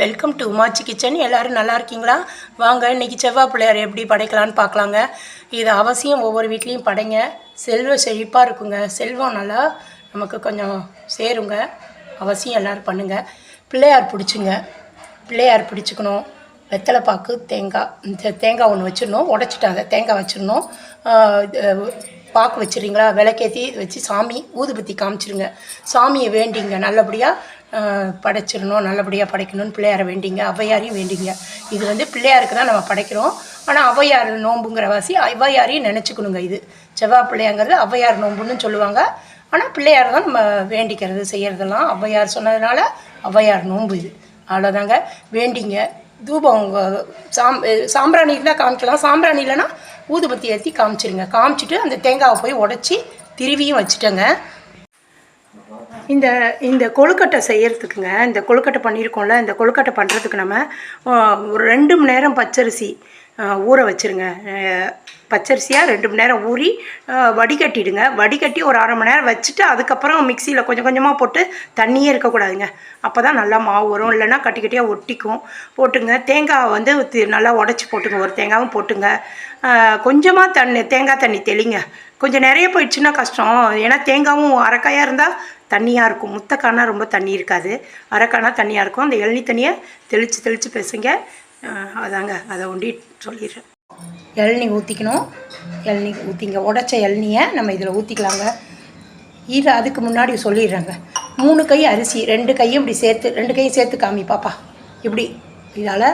Welcome to உமாச்சி kitchen எல்லோரும் நல்லா இருக்கீங்களா? வாங்க இன்றைக்கி செவ்வாய் பிள்ளையார் எப்படி படைக்கலான்னு பார்க்கலாங்க. இது அவசியம் ஒவ்வொரு வீட்லேயும் படைங்க. செல்வ செழிப்பாக இருக்குங்க. செல்வம் நல்லா நமக்கு கொஞ்சம் சேருங்க. அவசியம் எல்லோரும் பண்ணுங்கள் பிள்ளையார் பிடிச்சிங்க. பிள்ளையார் பிடிச்சிக்கணும். வெத்தலை பாக்கு தேங்காய் இந்த தேங்காய் ஒன்று வச்சிடணும். உடச்சிட்டாங்க. தேங்காய் வச்சிடணும். இது பாக்கு வச்சுருங்களா விளக்கேற்றி வச்சு சாமி ஊதுபத்தி காமிச்சிருங்க சாமியை வேண்டிங்க. நல்லபடியாக படைச்சிடணும் நல்லபடியாக படைக்கணும்னு பிள்ளையாரை வேண்டிங்க ஔவையாரையும் வேண்டிங்க. இது வந்து பிள்ளையாருக்கு தான் நம்ம படைக்கிறோம். ஆனால் ஔவையார் நோம்புங்கிற வாசி ஔவையாரையும் நினச்சிக்கணுங்க இது. செவ்வாய் பிள்ளையாங்கிறது ஔவையார் நோம்புன்னு சொல்லுவாங்க. ஆனால் பிள்ளையார் தான் நம்ம வேண்டிக்கிறது செய்கிறதெல்லாம் ஔவையார் சொன்னதுனால ஔவையார் நோம்பு இது. அவ்வளோதாங்க வேண்டிங்க. தூபம் சாம் சாம்பிராணி இருந்தால் காமிக்கலாம். சாம்பிராணி இல்லைன்னா ஊதுபத்தி ஏற்றி காமிச்சிருங்க. காமிச்சிட்டு அந்த தேங்காவை போய் உடச்சி திருவியும் வச்சுட்டேங்க. இந்த இந்த கொழுக்கட்டை செய்கிறதுக்குங்க இந்த கொழுக்கட்டை பண்ணியிருக்கோம்ல இந்த கொழுக்கட்டை பண்ணுறதுக்கு நம்ம ஒரு ரெண்டு மணி நேரம் பச்சரிசி ஊற வச்சுருங்க. பச்சரிசியாக ரெண்டு மணி நேரம் ஊறி வடிகட்டிடுங்க. வடிகட்டி ஒரு அரை மணி நேரம் வச்சுட்டு அதுக்கப்புறம் மிக்சியில் கொஞ்சம் கொஞ்சமாக போட்டு தண்ணியே இருக்கக்கூடாதுங்க. அப்போ தான் நல்லா மாவு வரும். இல்லைன்னா கட்டி கட்டியாக ஒட்டிக்கும். போட்டுங்க. தேங்காய் வந்து தி- நல்லா உடச்சி போட்டுங்க. ஒரு தேங்காவும் போட்டுங்க. கொஞ்சமாக தண்ணி தேங்காய் தண்ணி தெளிங்க. கொஞ்சம் நிறைய போயிடுச்சுன்னா கஷ்டம். ஏன்னா தேங்காவும் அரைக்காயாக இருந்தால் தண்ணியாக இருக்கும். முத்தக்கானா ரொம்ப தண்ணி இருக்காது. அரைக்கானா தண்ணியாக இருக்கும். அந்த இளநி தண்ணியை தெளித்து தெளித்து பேசுங்க. அதாங்க. அதை ஒண்டி சொல்லிடுறேன். இளநி ஊற்றிக்கணும் இளநி ஊற்றிங்க உடச்ச இளநியை நம்ம இதில் ஊற்றிக்கலாங்க இது அதுக்கு முன்னாடி சொல்லிடுறேங்க. மூணு கை அரிசி ரெண்டு கையும் இப்படி சேர்த்து ரெண்டு கையும் சேர்த்து காமி பாப்பா. இப்படி. இதால்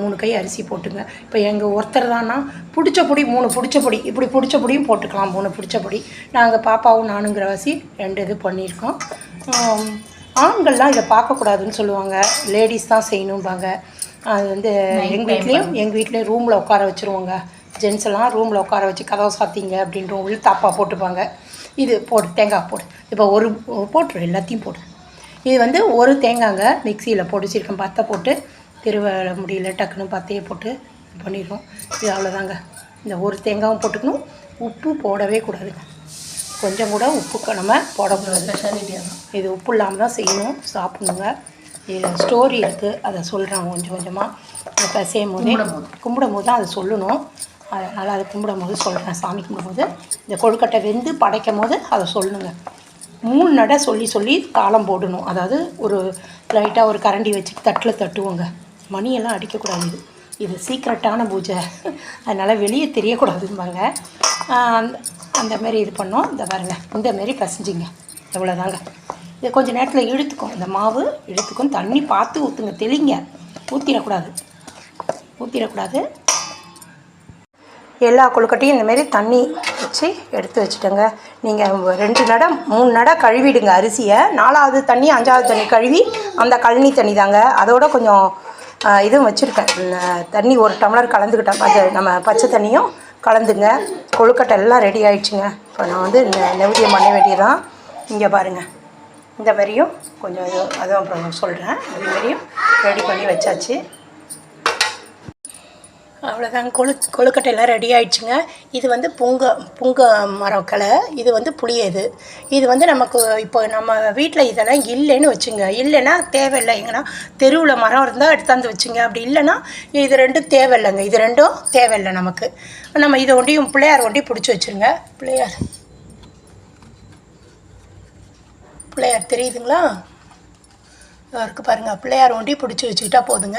மூணு கை அரிசி போட்டுங்க. இப்போ எங்கள் ஒருத்தர் தானா பிடிச்ச பொடி மூணு பிடிச்ச பொடி இப்படி பிடிச்ச பொடியும் போட்டுக்கலாம் மூணு பிடிச்ச பொடி. நாங்கள் பாப்பாவும் நானுங்கிற வாசி ரெண்டு இது பண்ணியிருக்கோம். ஆண்கள்லாம் இதை பார்க்கக்கூடாதுன்னு சொல்லுவாங்க. லேடிஸ் தான் செய்யணும்பாங்க. அது வந்து எங்கள் வீட்லேயும் எங்கள் வீட்லேயும் ரூமில் உட்கார வச்சுருவோங்க. ஜென்ஸ் எல்லாம் ரூமில் உட்கார வச்சு கதவை சாத்திங்க அப்படின்ற உள்ள தாப்பா போட்டுப்பாங்க. இது போடு தேங்காய் போடு. இப்போ ஒரு போட்டுரு எல்லாத்தையும் போடு. இது வந்து ஒரு தேங்காங்க மிக்சியில் பொடிச்சிருக்கேன் பத்தை போட்டு திருவ முடியல டக்குன்னு பத்தையே போட்டு பண்ணிடுவோம் இது அவ்வளோதாங்க இந்த ஒரு தேங்காவும் போட்டுக்கணும். உப்பு போடவே கூடாதுங்க. கொஞ்சம் கூட உப்பு நம்ம போடக்கூடாது இது உப்பு இல்லாமல் தான் செய்யணும். சாப்பிடணுங்க. இதில் ஸ்டோரி இருக்குது அதை சொல்கிறாங்க கொஞ்சம் கொஞ்சமாக பிசையும் போதே கும்பிடும் போது. தான் அதை சொல்லணும். அதனால் அதை கும்பிடும் போது சொல்கிறேன் சாமி கும்பிடும்போது இந்த கொழுக்கட்டை வெந்து படைக்கும் போது அதை சொல்லணுங்க மூணு நடை சொல்லி சொல்லி தாளம் போடணும். அதாவது ஒரு லைட்டாக ஒரு கரண்டி வச்சுட்டு தட்டில் தட்டுவோங்க. மணியெல்லாம் அடிக்கக்கூடாது. இது இது சீக்ரெட்டான பூஜை. அதனால் வெளியே தெரியக்கூடாதும்பாங்க. அந்த அந்த மாதிரி இது பண்ணோம். இந்த பாருங்க இந்த மாதிரி பசைஞ்சிங்க. எவ்வளோதாங்க இது கொஞ்சம் நேரத்தில் இழுத்துக்கும். இந்த மாவு இழுத்துக்கும். தண்ணி பார்த்து ஊற்றுங்க தெளிங்க. ஊற்றிடக்கூடாது ஊற்றிடக்கூடாது எல்லா கொழுக்கட்டையும் இந்தமாரி தண்ணி வச்சு எடுத்து வச்சுட்டோங்க. நீங்கள் ரெண்டு நடை மூணு நடை கழுவிடுங்க அரிசியை. நாலாவது தண்ணி அஞ்சாவது தண்ணி கழுவி அந்த கழனி தண்ணி தாங்க அதோட கொஞ்சம் இதுவும் வச்சுருக்கேன் தண்ணி ஒரு டம்ளர் கலந்துக்கிட்டேன் அது நம்ம பச்சை தண்ணியும் கலந்துங்க. கொழுக்கட்டை எல்லாம் ரெடி ஆயிடுச்சுங்க. இப்போ நான் வந்து நெ- நெவேத்தியம் பண்ண வேண்டியதான் இங்கே பாருங்கள் இந்த மாதிரியும் கொஞ்சம் அதுவும் அப்புறம் சொல்கிறேன் இந்த மாதிரியும் ரெடி பண்ணி வச்சாச்சு. அவ்வளோதாங்க கொழு கொழுக்கட்டை எல்லாம் ரெடி ஆயிடுச்சுங்க. இது வந்து புங்க புங்க மரம் கிளை இது வந்து புளியது இது. வந்து நமக்கு இப்போ நம்ம வீட்டில் இதெல்லாம் இல்லைன்னு வச்சுங்க. இல்லைன்னா தேவையில்லை. எங்கன்னா தெருவில் மரம் இருந்தால் எடுத்தாந்து வச்சுங்க. அப்படி இல்லைன்னா இது ரெண்டும் தேவையில்லைங்க. இது ரெண்டும் தேவையில்லை நமக்கு. நம்ம இதை ஒண்டியும் பிள்ளையார் ஒண்டி பிடிச்சி வச்சுருங்க. பிள்ளையார். பிள்ளையார் தெரியுதுங்களா? இருக்கு பாருங்கள் பிள்ளையார் ஒண்டி பிடிச்சி வச்சுக்கிட்டா போதுங்க.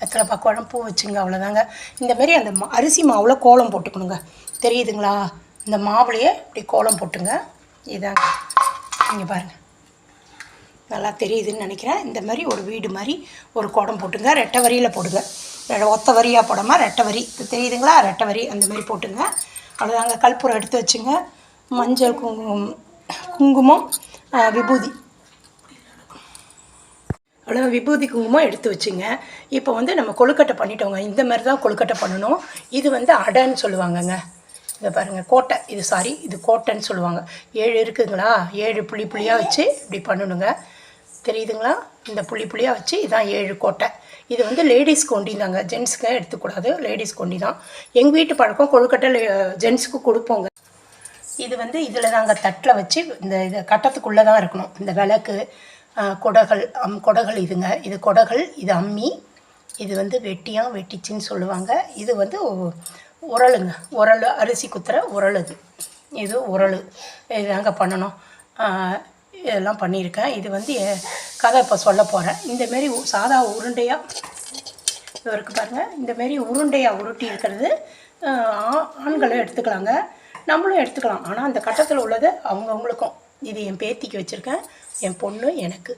வெத்தலை பக்கோடம் பூ வச்சுங்க அவ்வளோதாங்க இந்தமாரி அந்த மா- அரிசி மாவில் கோலம் போட்டுக்கணுங்க. தெரியுதுங்களா? இந்த மாவுலையே இப்படி கோலம் போட்டுங்க. இதாங்க. இங்கே பாருங்கள் நல்லா தெரியுதுன்னு நினைக்கிறேன். இந்த மாதிரி ஒரு வீடு மாதிரி ஒரு கோலம் போட்டுங்க. ரெட்டை வரியில் போடுங்க. ஒத்த வரியாக போடாமல் ரெட்டை வரி. தெரியுதுங்களா? ரெட்டை வரி அந்த மாதிரி போட்டுங்க. அவ்வளோதாங்க கற்பூரம் எடுத்து வச்சுங்க. மஞ்சள் குங்குமம் குங்குமம் விபூதி. அவ்வளோ விபூதி குங்குமம் எடுத்து வச்சுங்க. இப்போ வந்து நம்ம கொழுக்கட்டை பண்ணிட்டோங்க. இந்த மாதிரி தான் கொழுக்கட்டை பண்ணணும். இது வந்து அடைன்னு சொல்லுவாங்கங்க. இதை பாருங்கள் கோட்டை. இது சாரி இது கோட்டைன்னு சொல்லுவாங்க. ஏழு இருக்குதுங்களா? ஏழு புள்ளி புள்ளியாக வச்சு இப்படி பண்ணணுங்க. தெரியுதுங்களா? இந்த புள்ளி புள்ளியாக வச்சு இதான் ஏழு கோட்டை. இது வந்து லேடிஸ் கொண்டி தாங்க ஜென்ஸுக்கு எடுத்துக்கூடாது. லேடிஸ் கொண்டி தான் எங்கள் வீட்டு பழக்கம் கொழுக்கட்டை ஜென்ஸுக்கு கொடுப்போங்க. இது வந்து இதில் தாங்க தட்டில் வச்சு இந்த இது கட்டத்துக்குள்ளே தான் இருக்கணும். இந்த விளக்கு கொடகள் அம் கொடகள் இதுங்க இது கொடகள் இது அம்மி இது வந்து வெட்டியான் வெட்டிச்சின்னு சொல்லுவாங்க. இது வந்து உரலுங்க. உரல் அரிசி குத்துற உரல் இது. இது உரல். இதாங்க பண்ணணும். இதெல்லாம் பண்ணியிருக்கேன். இது வந்து கதை இப்போ சொல்ல போகிறேன் இந்தமாரி சாதா உருண்டையாக இவருக்கு பாருங்கள் இந்த மாரி உருண்டையாக உருட்டி இருக்கிறது ஆ- ஆண்களும் எடுத்துக்கலாங்க. நம்மளும் எடுத்துக்கலாம். ஆனால் அந்த கட்டத்தில் உள்ளது அவங்கவுங்களுக்கும். இது என் பேத்திக்கு வச்சுருக்கேன். என் பொண்ணு எனக்கு.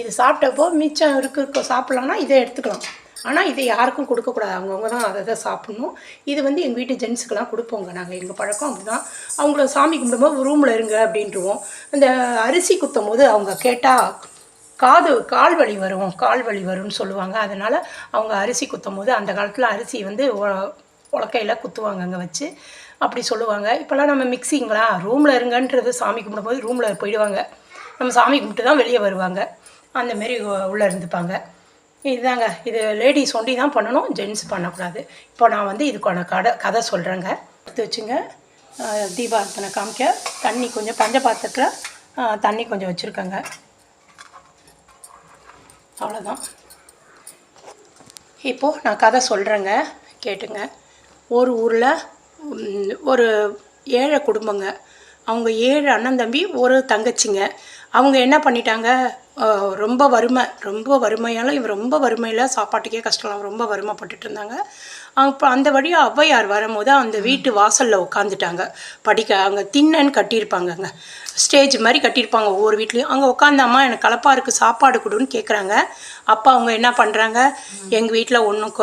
இது சாப்பிட்டப்போ மிச்சம் இருக்கு சாப்பிட்லான்னா இதை எடுத்துக்கலாம். ஆனால் இதை யாருக்கும் கொடுக்கக்கூடாது. அவங்கவுங்க தான் அதை தான் சாப்பிட்ணும். இது வந்து எங்கள் வீட்டு ஜென்ஸுக்கெல்லாம் கொடுப்போங்க. நாங்கள் எங்கள் பழக்கம் அப்படிதான். அவங்கள சாமி கும்பிடும்போது ரூமில் இருங்க அப்படின்ட்டுருவோம். இந்த அரிசி குத்தும் போது அவங்க கேட்டால் காது கால் வலி வரும் கால் வலி வரும்னு சொல்லுவாங்க. அதனால் அவங்க அரிசி குத்தும் போது அந்த காலத்தில் அரிசி வந்து உலக்கையில் குத்துவாங்க அங்கே வச்சு. அப்படி சொல்லுவாங்க. இப்போல்லாம் நம்ம மிக்சிங்களா ரூமில் இருங்கன்றது சாமி கும்பிடும்போது ரூமில் போயிடுவாங்க. நம்ம சாமி கும்பிட்டு தான் வெளியே வருவாங்க. அந்த மாரி உள்ளே இருந்துப்பாங்க. இதுதாங்க இது லேடிஸ் ஒண்டி தான் பண்ணணும் ஜென்ஸ் பண்ணக்கூடாது. இப்போ நான் வந்து இதுக்கான கதை கதை சொல்கிறேங்க எடுத்து வச்சுங்க. தீபாரத்தனை காமிக்க. தண்ணி கொஞ்சம் பஞ்ச பாத்திரத்தில் தண்ணி கொஞ்சம் வச்சுருக்கேங்க. அவ்வளோதான் இப்போது நான் கதை சொல்கிறேங்க கேட்டுங்க. ஒரு ஊரில் ஒரு ஏழை குடும்பங்க. அவங்க ஏழு அண்ணன் தம்பி ஒரு தங்கச்சிங்க. அவங்க என்ன பண்ணிட்டாங்க? ரொம்ப வறுமை ரொம்ப வறுமையால் இவன் ரொம்ப வறுமையில் சாப்பாட்டுக்கே கஷ்டம் ரொம்ப வறுமைப்பட்டுட்டு இருந்தாங்க. அப்போ அந்த வழியாக ஔவையார் வரும்போது அந்த வீட்டு வாசலில் உட்காந்துட்டாங்க படிக்க அங்கே திண்ணன்னு கட்டியிருப்பாங்கங்க. ஸ்டேஜ் மாதிரி கட்டியிருப்பாங்க ஒவ்வொரு வீட்லேயும். அங்கே உட்காந்து அம்மா எனக்கு கலப்பாக இருக்குது சாப்பாடு கொடுன்னு கேட்குறாங்க அப்போ அவங்க என்ன பண்ணுறாங்க எங்கள் வீட்டில் ஒன்றும்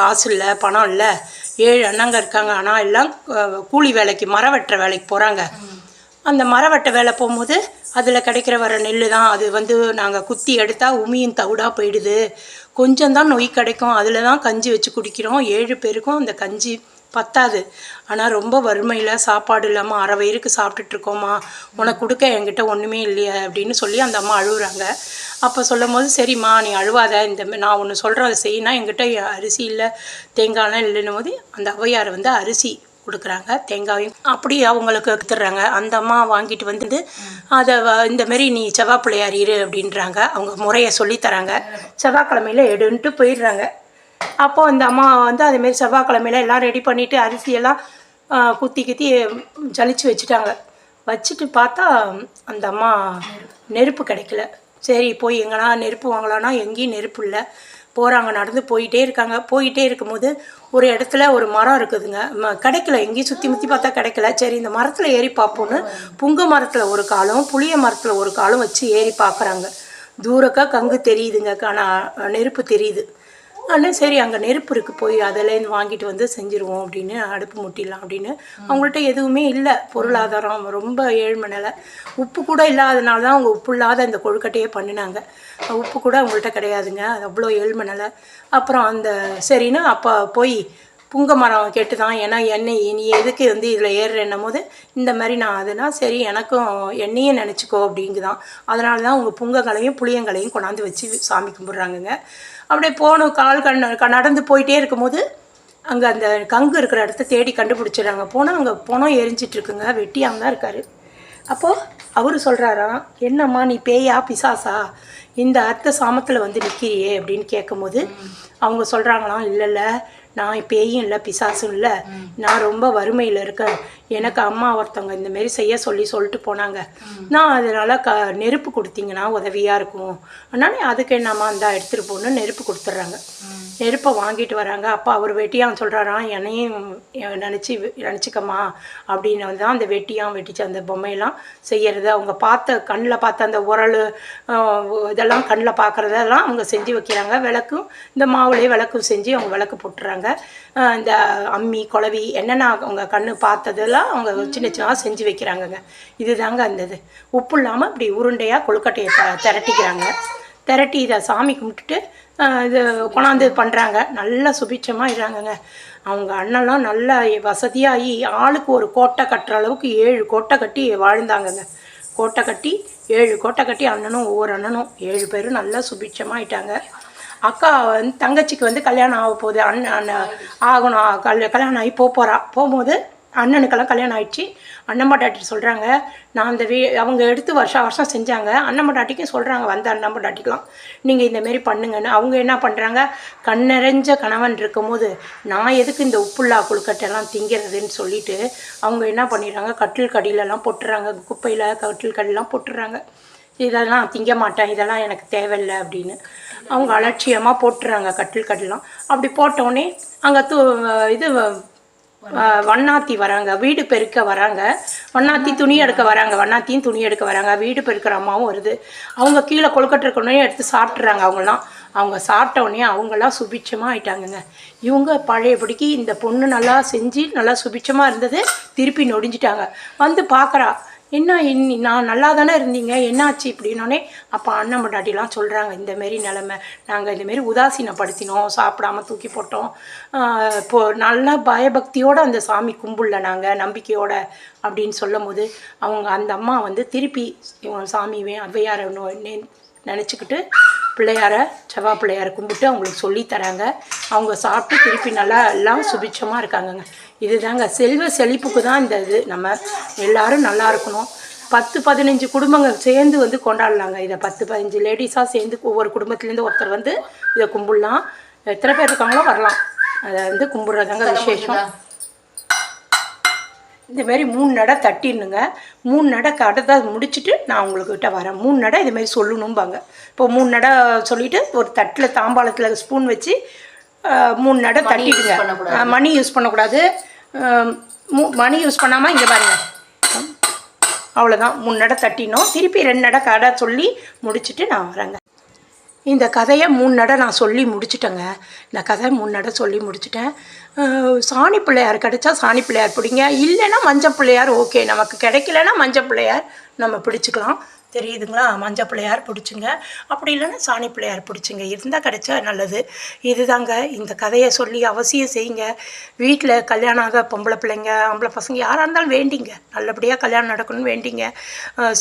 காசு இல்லை பணம் இல்லை. ஏழு அண்ணங்க இருக்காங்க. ஆனால் எல்லாம் கூலி வேலைக்கு மரம் வெட்டுற வேலைக்கு போகிறாங்க அந்த மரவட்டை வேலை போகும்போது அதில் கிடைக்கிற வர நெல் தான் அது வந்து நாங்கள் குத்தி எடுத்தால் உமியும் தவிடாக போயிடுது. கொஞ்சம் தான் நொய் கிடைக்கும். அதில் தான் கஞ்சி வச்சு குடிக்கிறோம். ஏழு பேருக்கும் அந்த கஞ்சி பத்தாது. ஆனால் ரொம்ப வறுமையில் சாப்பாடு இல்லாமல் அரை வயிறுக்கு சாப்பிட்டுட்ருக்கோம்மா உனக்கு கொடுக்க என்கிட்ட ஒன்றுமே இல்லையே அப்படின்னு சொல்லி அந்த அம்மா அழுகுறாங்க அப்போ சொல்லும் போது சரிம்மா நீ அழுவாத. இந்த நான் ஒன்று சொல்கிறேன் அதை செய்யினா என்கிட்ட அரிசி இல்லை தேங்காய்லாம் இல்லைன்னும் போது அந்த ஔவையார் வந்து அரிசி கொடுக்குறாங்க தேங்காயும் அப்படி அவங்களுக்கு கொடுத்துட்றாங்க அந்த அம்மா வாங்கிட்டு வந்து அதை வ- இந்த மாரி நீ செவ்வாய் பிள்ளையார் இரு அப்படின்றாங்க. அவங்க முறையை சொல்லித் தராங்க. செவ்வாய்க்கிழமையில எடுன்ட்டு போயிடுறாங்க. அப்போது அந்த அம்மா வந்து அதேமாரி செவ்வாய்க்கிழமையில எல்லாம் ரெடி பண்ணிவிட்டு அரிசியெல்லாம் குத்தி குத்தி ஜலிச்சு வச்சுட்டாங்க. வச்சுட்டு பார்த்தா அந்த அம்மா நெருப்பு கிடைக்கல. சரி போய் எங்கன்னா நெருப்பு வாங்கலான்னா எங்கேயும் நெருப்பு இல்லை. போகிறாங்க நடந்து போயிட்டே இருக்காங்க. போயிட்டே இருக்கும்போது ஒரு இடத்துல ஒரு மரம் இருக்குதுங்க. ம- கிடைக்கல. எங்கேயும் சுற்றி முற்றி பார்த்தா கிடைக்கல. சரி இந்த மரத்தில் ஏறி பார்ப்போன்னு புங்க மரத்தில் ஒரு காலும் புளிய மரத்தில் ஒரு காலும் வச்சு ஏறி பார்க்குறாங்க. தூரக்கா கங்கு தெரியுதுங்க. ஆனால் நெருப்பு தெரியுது. ஆனால் சரி அங்கே நெருப்பு இருக்குது போய் அதிலேருந்து வாங்கிட்டு வந்து செஞ்சுருவோம் அப்படின்னு அடுப்பு முட்டிடலாம் அப்படின்னு அவங்கள்ட்ட எதுவுமே இல்லை. பொருளாதாரம் ரொம்ப ஏழ்மை நிலை. உப்பு கூட இல்லாதனால தான் அவங்க உப்பு இல்லாத இந்த கொழுக்கட்டையே பண்ணினாங்க. உப்பு கூட அவங்கள்ட்ட கிடையாதுங்க. அது அவ்வளோ ஏழ்மை நிலை. அப்புறம் அந்த சரின்னா அப்போ போய் புங்க மரம் கெட்டு தான் ஏன்னா எண்ணெய் நீ எதுக்கு வந்து இதில் ஏறுறேன்னும் போது இந்த மாதிரி நான் அதுனா சரி எனக்கும் எண்ணெயும் நினச்சிக்கோ அப்படிங்குதான். அதனால தான் உங்கள் புங்கங்களையும் புளியங்களையும் கொண்டாந்து வச்சு சாமி கும்பிட்றாங்கங்க. அப்படியே போகணும் கால் கண் க- நடந்து போயிட்டே இருக்கும்போது அங்கே அந்த கங்கு இருக்கிற இடத்த தேடி கண்டுபிடிச்சிடுறாங்க. போனால் அங்கே பணம் எரிஞ்சிட்டு இருக்குங்க. வெட்டியாம தான் இருக்காரு. அப்போது அவர் சொல்கிறாராம் என்னம்மா நீ பேயா பிசாசா? இந்த அர்த்த சாமத்தில் வந்து நிற்கிறியே அப்படின்னு கேட்கும்போது அவங்க சொல்கிறாங்களாம் இல்லை இல்லை. நான் பேயும் இல்லை பிசாசும் இல்லை. நான் ரொம்ப வறுமையில் இருக்கேன். எனக்கு அம்மா ஒருத்தவங்க இந்த மாரி செய்ய சொல்லி சொல்லிட்டு போனாங்க. நான் அதனால் க நெருப்பு கொடுத்தீங்கன்னா உதவியாக இருக்கும். அதனால அதுக்கு என்னம்மா இந்தா எடுத்துகிட்டு போகணுன்னு நெருப்பு கொடுத்துட்றாங்க. நெருப்பை வாங்கிட்டு வராங்க. அப்போ அவர் வெட்டியான் சொல்கிறாராம் என்னையும் நினச்சி நினச்சிக்கம்மா அப்படின்னு தான் அந்த வெட்டியான் வெட்டிச்சு அந்த பொம்மையெல்லாம் செய்கிறது அவங்க பார்த்த கண்ணில் பார்த்த அந்த உரல் இதெல்லாம் கண்ணில் பார்க்குறதெல்லாம் அவங்க செஞ்சு வைக்கிறாங்க. விளக்கும் இந்த மாவுலேயே விளக்கும் செஞ்சு அவங்க விளக்கு போட்டுறாங்க. இந்த அம்மி குழவி என்னென்ன அவங்க கண்ணு பார்த்ததெல்லாம் அவங்க சின்ன சின்னதாக செஞ்சு வைக்கிறாங்கங்க. இதுதாங்க அந்த இது. உப்பு இல்லாமல் இப்படி உருண்டையாக கொழுக்கட்டையை த திரட்டிக்கிறாங்க. திரட்டி இதை சாமி கும்பிட்டுட்டு இது கொண்டாந்து பண்ணுறாங்க நல்லா சுபிட்சமாக இருக்காங்கங்க அவங்க அண்ணெல்லாம் நல்லா வசதியாகி ஆளுக்கு ஒரு கோட்டை கட்டுற அளவுக்கு ஏழு கோட்டை கட்டி வாழ்ந்தாங்கங்க. கோட்டை கட்டி ஏழு கோட்டை கட்டி அண்ணனும் ஒவ்வொரு அண்ணனும் ஏழு பேரும் நல்லா சுபிட்சமாகிட்டாங்க அக்கா வந்து தங்கச்சிக்கு வந்து கல்யாணம் ஆக போகுது. அண்ணன் அண்ணன் ஆகணும் கல் கல்யாணம் ஆகி போக போகிறா போகும்போது அண்ணனுக்கெல்லாம் கல்யாணம் ஆயிடுச்சு. அண்ணம்பாட்டாட்டி சொல்கிறாங்க நான் அந்த வீ அவங்க எடுத்து வருஷம் வருஷம் செஞ்சாங்க அண்ணம்பாட்டாட்டிக்கும் சொல்கிறாங்க வந்த அண்ணம்பாட்டாட்டிக்கலாம் நீங்கள் இந்தமாரி பண்ணுங்கன்னு. அவங்க என்ன பண்ணுறாங்க கண்ணறிஞ்ச கணவன் இருக்கும்போது நான் எதுக்கு இந்த உப்புல்லா கொழுக்கட்டைலாம் திங்கிறதுன்னு சொல்லிட்டு அவங்க என்ன பண்ணிடுறாங்க கட்டில் கடியிலலாம் போட்டுறாங்க குப்பையில் கட்டில் கடிலாம் போட்டுறாங்க. இதெல்லாம் திங்க மாட்டேன் இதெல்லாம் எனக்கு தேவையில்லை அப்படின்னு. அவங்க அலட்சியமாக போட்டுறாங்க கட்டில் கட்டிலாம் அப்படி போட்டோடனே அங்கே தூ இது வண்ணாத்தி வராங்க. வீடு பெருக்க வராங்க. வண்ணாத்தி துணி எடுக்க வராங்க. வண்ணாத்தியும் துணி எடுக்க வராங்க. வீடு பெருக்கிற அம்மாவும் வருது. அவங்க கீழே கொழுக்கட்டை இருக்கணும் எடுத்து சாப்பிட்றாங்க அவங்களாம் அவங்க சாப்பிட்ட உடனே அவங்கெல்லாம் சுபிட்சமாக ஆயிட்டாங்கங்க. இவங்க பழையபடிக்கு இந்த பொண்ணு நல்லா செஞ்சு நல்லா சுபிட்சமாக இருந்தது. திருப்பி நொடிஞ்சிட்டாங்க. வந்து பார்க்குறா. என்ன இன் நான் நல்லா தானே இருந்தீங்க? என்னாச்சு? இப்படின்னோடனே அப்போ அண்ணன் மண்டாட்டிலாம் சொல்கிறாங்க இந்தமாரி நிலமை. நாங்கள் இந்தமாரி உதாசீனப்படுத்தினோம் சாப்பிடாம தூக்கி போட்டோம். இப்போ நல்லா பயபக்தியோடு அந்த சாமி கும்பிடல நாங்கள் நம்பிக்கையோட அப்படின்னு சொல்லும் போது அவங்க அந்த அம்மா வந்து திருப்பி சாமி வே ஔவையாரை நினச்சிக்கிட்டு பிள்ளையாரை செவ்வாய் பிள்ளையாரை கும்பிட்டு அவங்களுக்கு சொல்லித் தராங்க. அவங்க சாப்பிட்டு திருப்பி நல்லா எல்லாம் சுபிட்சமாக இருக்காங்கங்க. இதுதாங்க செல்வ செழிப்புக்கு தான் இந்த இது. நம்ம எல்லாரும் நல்லா இருக்கணும். பத்து பதினஞ்சு குடும்பங்கள் சேர்ந்து வந்து கொண்டாடலாங்க. இதை பத்து பதினஞ்சு லேடிஸாக சேர்ந்து ஒவ்வொரு குடும்பத்துலேருந்து ஒருத்தர் வந்து இதை கும்பிடலாம். எத்தனை பேர் இருக்காங்களோ வரலாம். அதை வந்து கும்பிட்றதாங்க விசேஷம். இந்த மாதிரி மூணு நடை தட்டிடணுங்க மூணு நடை கடை முடிச்சுட்டு நான் உங்கள்கிட்ட வரேன். மூணு நடை இது மாதிரி சொல்லணும்பாங்க. இப்போ மூணு நடை சொல்லிட்டு ஒரு தட்டில் தாம்பாளத்தில் ஸ்பூன் வச்சு மூணு நடை தட்டிடுங்க. மணி யூஸ் பண்ணக்கூடாது. மணி யூஸ் பண்ணாமல் இங்கே பாருங்க. அவ்வளோதான் மூணு நடை தட்டினோம். திருப்பி ரெண்டு நடை கடை சொல்லி முடிச்சுட்டு நான் வரேங்க. இந்த கதையை மூணு நடை நான் சொல்லி முடிச்சிட்டேங்க. இந்த கதை மூணு நடை சொல்லி முடிச்சிட்டேன். சாணி பிள்ளையார் கிடைச்சா சாணி பிள்ளையார் பிடிங்க. இல்லைன்னா மஞ்சள் பிள்ளையார் ஓகே. நமக்கு கிடைக்கலன்னா மஞ்சள் பிள்ளையார் நம்ம பிடிச்சிக்கலாம். தெரியுதுங்களா? மஞ்சள் பிள்ளையார் பிடிச்சுங்க. அப்படி இல்லைன்னா சாணி பிள்ளையார் பிடிச்சுங்க. இருந்தால் கிடைச்சா நல்லது. இதுதாங்க. இந்த கதையை சொல்லி அவசியம் செய்யுங்க. வீட்டில் கல்யாணம் ஆக பொம்பளை பிள்ளைங்க ஆம்பளை பசங்க யாராக இருந்தாலும் வேண்டிங்க. நல்லபடியாக கல்யாணம் நடக்கணும்னு வேண்டிங்க.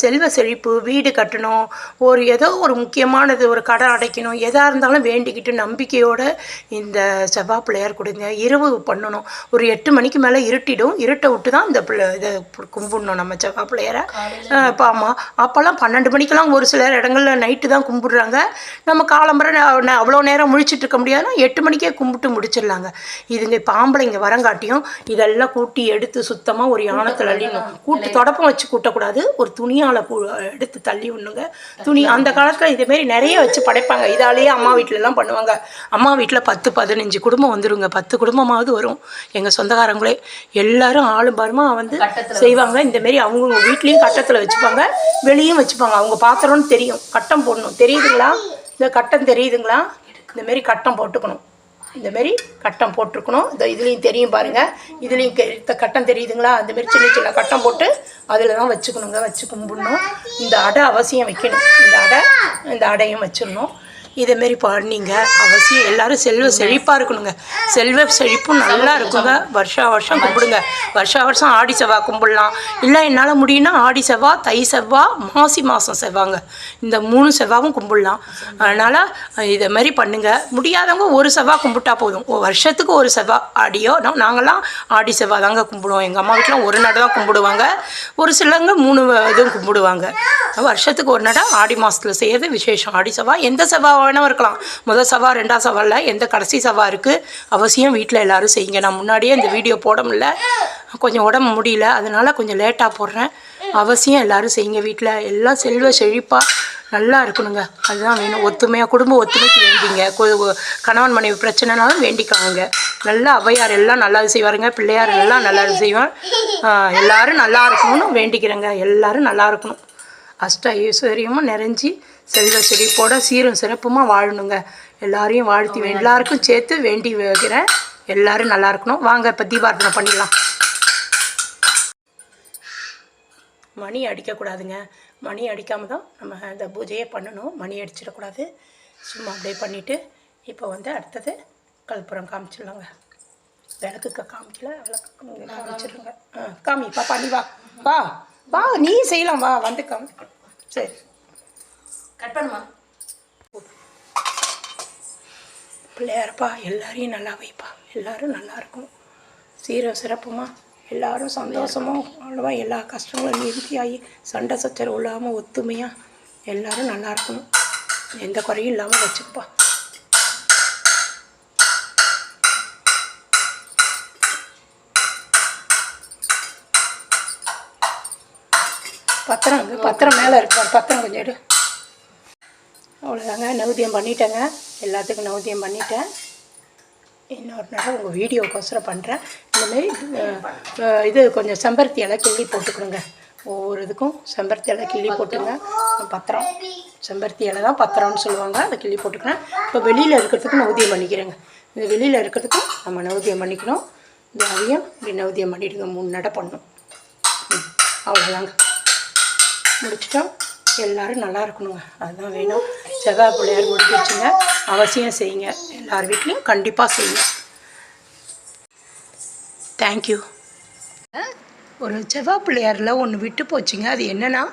செல்வ செழிப்பு வீடு கட்டணும். ஒரு ஏதோ ஒரு முக்கியமானது ஒரு கடை அடைக்கணும். எதாக இருந்தாலும் வேண்டிக்கிட்டு நம்பிக்கையோட இந்த செவ்வாய் பிள்ளையார் கொடுங்க. இரவு பண்ணணும். ஒரு எட்டு மணிக்கு மேலே இருட்டிடும். இருட்டை விட்டு தான் இந்த பிள்ளை இதை கும்பிடணும் நம்ம செவ்வாய் பிள்ளையாரை. ஆமாம் அப்போல்லாம் பன்னெண்டு மணிக்கெல்லாம் ஒரு சில இடங்களில் நைட்டு தான் கும்பிடுறாங்க. நம்ம காலம்பரை அவ்வளோ நேரம் முழிச்சிட்டு இருக்க முடியாதுன்னா எட்டு மணிக்கே கும்பிட்டு முடிச்சிடலாங்க. இதுங்க இப்போ ஆம்பளைங்க வரங்காட்டியும் இதெல்லாம் கூட்டி எடுத்து சுத்தமாக ஒரு யானத்தில் அள்ளிடணும். கூட்டு தொடப்பம் வச்சு கூட்டக்கூடாது. ஒரு துணியால் எடுத்து தள்ளி விடணுங்க. துணி அந்த காலத்தில் இதேமாரி நிறைய வச்சு படைப்பாங்க. இதாலேயே அம்மா வீட்டிலலாம் பண்ணுவாங்க. அம்மா வீட்டில் பத்து பதினஞ்சு குடும்பம் வந்துருங்க. பத்து குடும்பமாவது வரும். எங்கள் சொந்தக்காரங்களே எல்லாரும் ஆளும் பாருமா வந்து செய்வாங்க. இந்த மாரி அவங்கவுங்க வீட்லேயும் கட்டத்தில் வச்சுப்பாங்க. வெளியும் வச்சுப்பாங்க அவங்க பாத்திரம்னு தெரியும். கட்டம் போடணும். தெரியுதுங்களா? இந்த கட்டம் தெரியுதுங்களா? இந்த மாரி கட்டம் போட்டுக்கணும். இந்த மாரி கட்டம் போட்டிருக்கணும். இந்த இதுலேயும் தெரியும் பாருங்க. இதுலேயும் இந்த கட்டம் தெரியுதுங்களா? அந்தமாரி சின்ன சின்ன கட்டம் போட்டு அதில் தான் வச்சுக்கணுங்க. வச்சு கும்பிடணும். இந்த அடை அவசியம் வைக்கணும். இந்த அடை இந்த அடையும் வச்சிடணும். இதேமாரி பண்ணிங்க அவசியம் எல்லாரும் செல்வ செழிப்பாக இருக்கணுங்க. செல்வ செழிப்பும் நல்லா இருக்குங்க. வருஷா வருஷம் கும்பிடுங்க. வருஷா வருஷம் ஆடி செவ்வா கும்பிடலாம். இல்லை என்னால் முடியும்னா ஆடி செவ்வா தை செவ்வா மாசி மாதம் செவ்வாங்க. இந்த மூணு செவ்வாவும் கும்பிடலாம். அதனால் இதை மாதிரி பண்ணுங்க. முடியாதவங்க ஒரு செவ்வா கும்பிட்டா போதும். வருஷத்துக்கு ஒரு செவ்வா ஆடியோ நாங்களாம் ஆடி செவ்வா தாங்க கும்பிடுவோம். எங்கள் அம்மா வீட்டில் ஒரு நாடு தான் கும்பிடுவாங்க. ஒரு சிலங்க மூணு இதுவும் கும்பிடுவாங்க. வருஷத்துக்கு ஒரு நடை ஆடி மாதத்தில் செய்கிறது விசேஷம். ஆடி செவ்வா எந்த செவ்வாய் வேணால் இருக்கலாம். முதல் செவ்வா ரெண்டாம் செவ்வாயில் எந்த கடைசி செவ்வாய் இருக்குது அவசியம் வீட்டில் எல்லோரும் செய்யுங்க. நான் முன்னாடியே இந்த வீடியோ போட முடியல. கொஞ்சம் உடம்பு முடியல அதனால் கொஞ்சம் லேட்டாக போடுறேன். அவசியம் எல்லாரும் செய்யுங்க வீட்டில் எல்லாம் செல்வ செழிப்பாக நல்லா இருக்கணுங்க. அதுதான் வேணும். ஒத்துமையாக குடும்ப ஒத்துமைக்கு வேண்டிங்க. கணவன் மனைவி பிரச்சனைனாலும் வேண்டிக்காங்க. நல்லா ஔவையார் எல்லாம் நல்லா செய்வாருங்க. பிள்ளையார் எல்லாம் நல்லா செய்வார் எல்லோரும் எல்லாரும் நல்லா இருக்கணும்னு வேண்டிக்கிறேங்க. எல்லாரும் நல்லா இருக்கணும். அஷ்ட ஐஸ்வர்யமும் நிறைஞ்சி செல்வ செழிப்போட சீரும் சிறப்புமாக வாழணுங்க. எல்லாரையும் வாழ்த்தி எல்லாருக்கும் சேர்த்து வேண்டி வைக்கிறேன் எல்லாரும் நல்லா இருக்கணும். வாங்க இப்போ தீபார்த்தனை பண்ணிடலாம். மணி அடிக்கக்கூடாதுங்க. மணி அடிக்காம தான் நம்ம இந்த பூஜையே பண்ணணும். மணி அடிச்சிடக்கூடாது. சும்மா அப்படியே பண்ணிவிட்டு இப்போ வந்து அடுத்தது கற்பூரம் காமிச்சிடலாங்க. விளக்குக்கு காமிக்கல. விளக்கு காமிச்சிடுங்க. ஆ காமி பாப்பா நீ வா. வா. வா நீ செய்யலாம் வா வந்து காமி சரி. கட் பண்ணுமா? பிள்ளையாரப்பா எல்லாரையும் நல்லா வைப்பா. எல்லாரும் நல்லா இருக்கும் சீர சிறப்புமா. எல்லாரும் சந்தோஷமும் அவ்வளோவா எல்லா கஷ்டங்களும் நிறுத்தியாகி சண்டை சச்சரவு இல்லாமல் ஒத்துமையாக எல்லாரும் நல்லா இருக்கணும். எந்த குறையும் இல்லாமல் வச்சுப்பா பத்திரம் வந்து பத்திரம் மேலே இருப்பார் பத்திரம் கொஞ்சம் எடு. அவ்வளோதாங்க நவுதியம் பண்ணிட்டேங்க. எல்லாத்துக்கும் நவுதியம் பண்ணிட்டேன். இன்னொரு நேரம் உங்கள் வீடியோக்கோசரம் பண்ணுறேன் இந்தமாரி இது கொஞ்சம் செம்பருத்தி இலை கிள்ளி போட்டுக்கணுங்க. ஒவ்வொரு இதுக்கும் செம்பருத்தி இலை கிள்ளி போட்டுங்க பத்திரம். செம்பருத்தி இலை தான் பத்திரம்னு சொல்லுவாங்க. அதை கிள்ளி போட்டுக்கிறேன். இப்போ வெளியில் இருக்கிறதுக்கு நவுதியம் பண்ணிக்கிறேங்க. இந்த வெளியில் இருக்கிறதுக்கும் நம்ம நவுதியம் பண்ணிக்கணும். இந்த அவியம் இப்படி நவுதியம் பண்ணிவிடுங்க மூணு பண்ணணும் ம், அவ்வளோதாங்க முடிச்சிட்டோம். எல்லாரும் நல்லா இருக்கணுங்க. அதுதான் வேணும். செவ்வாய் பிள்ளையார் முடிஞ்சிச்சுங்க அவசியம் செய்யுங்க. எல்லார் வீட்லேயும் கண்டிப்பாக செய்யுங்க. தேங்க்யூ ஒரு செவ்வாய் பிள்ளையாரில் ஒன்று விட்டு போச்சுங்க. அது என்னென்னா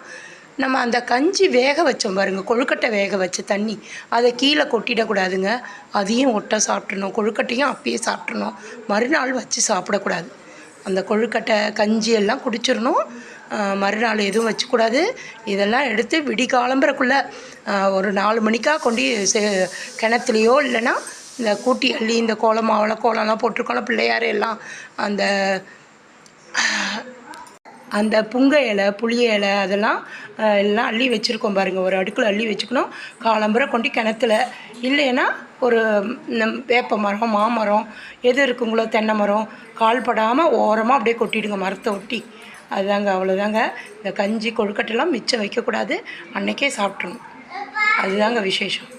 நம்ம அந்த கஞ்சி வேக வச்சோம் பாருங்கள் கொழுக்கட்டை வேக வச்ச தண்ணி. அதை கீழே கொட்டிடக்கூடாதுங்க அதையும் ஒட்ட சாப்பிட்றணும் கொழுக்கட்டையும் அப்பயே சாப்பிட்றணும் மறுநாள் வச்சு சாப்பிடக்கூடாது அந்த கொழுக்கட்டை கஞ்சி எல்லாம் குடிச்சிடணும். மறுநாள் எதுவும் வச்சுக்கூடாது. இதெல்லாம் எடுத்து விடிகாலம்புறக்குள்ளே ஒரு நாலு மணிக்காக கொண்டு செ கிணத்துலையோ இல்லைன்னா இந்த கூட்டி அள்ளி இந்த கோலம் மாவளை கோலம்லாம் போட்டிருக்கோம்ல பிள்ளையார் எல்லாம் அந்த அந்த புங்க இலை புளிய இலை அதெல்லாம் எல்லாம் அள்ளி வச்சுருக்கோம் பாருங்கள் ஒரு அடுக்கில் அள்ளி வச்சுக்கணும். காலம்புரை கொண்டு கிணத்துல. இல்லைன்னா ஒரு வேப்ப மரம் மாமரம் எது இருக்குங்களோ தென்னை மரம் கால் படாமல் ஓரமாக அப்படியே கொட்டிடுங்க மரத்தை ஒட்டி. அதுதாங்க அவ்வளோதாங்க இந்த கஞ்சி கொழுக்கட்டைலாம் மிச்சம் வைக்கக்கூடாது. அன்றைக்கே சாப்பிட்றணும் அதுதாங்க விசேஷம்.